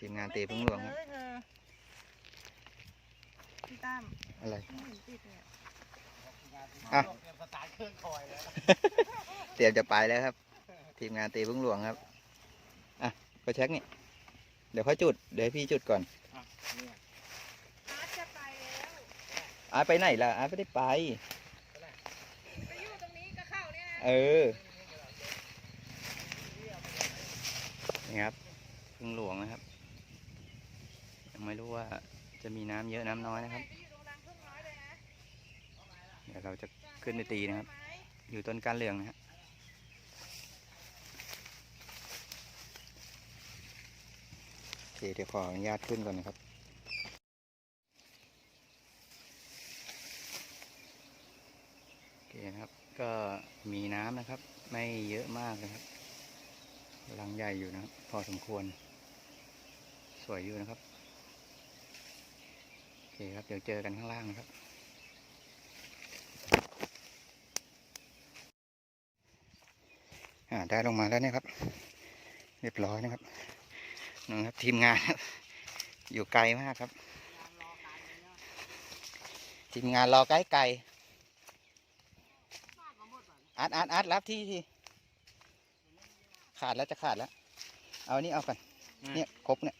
ทีมงานตีพึ่งหลวงครับไม่ติดเลยเธอพี่ตั้มอะไร ไม่เห็นติดเลยอะอะ เตรียมสตาร์ทเครื่องคอยแล้วเตรียมจะไปแล้วครับ ทีมงานตีพึ่งหลวงครับ อะไปเช็คนี่ เดี๋ยวค่อยจุด เดี๋ยวให้พี่จุดก่อนเนี่ยอาร์ตจะไปแล้ว อาร์ตไปไหนล่ะอาร์ตไม่ได้ไป ไปอยู่ตรงนี้ก็เข้าเนี่ยนะเออนี่ครับพึ่งหลวงนะครับ ยังไม่รู้ว่าจะมีน้ำเยอะน้ำน้อยนะครับ เดี๋ยวเราจะขึ้นไปตีนะครับ อยู่ต้นการเหลืองนะฮะโอเคเดี๋ยวขออนุญาตขึ้นก่อนนะครับโอเคนะครับก็มีน้ำนะครับ ไม่เยอะมากนะครับรังใหญ่อยู่นะครับ พอสมควร สวยอยู่นะครับ คครับ เดี๋ยวเจอกันข้างล่างนะครับ อ่าได้ลงมาแล้วเนี่ยครับ เรียบร้อยนะครับนะครับ ทีมงานครับ อยู่ไกลมากครับ ทีมงานรอใกล้ไกลอัดอัดอัดรับที่ทีขาดแล้วจะขาดแล้ว เอาอันนี้เอากันเนี่ยครบเนี่ย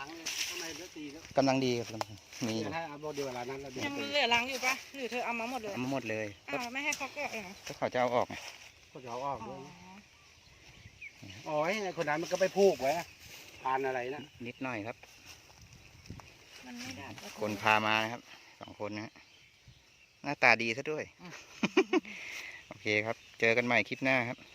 จะล้างข้างในแล้วตีแล้วกำลังดีครับกำลังมีอยู่ถ้าเอาโบเดียวเวลานั้นแล้วเดี๋ยวยังตีเหลือรังอยู่ปะหรือเธอเอามาหมดเลยเอามาหมดเลยก็อ้าวไม่ให้เขาแกะเหรอก็เขาจะเอาออกไงก็จะเอาออกอ๋ด้อวยอ๋อไอ้คนนั้นมันก็ไปผูกไว้อะทานอะไรนะนิดหน่อยครับ มันไม่ได้คนพามานะครับสองคนนะฮะหน้าตาดีซะด้วย โอเคครับ เจอกันใหม่คลิปหน้าครับค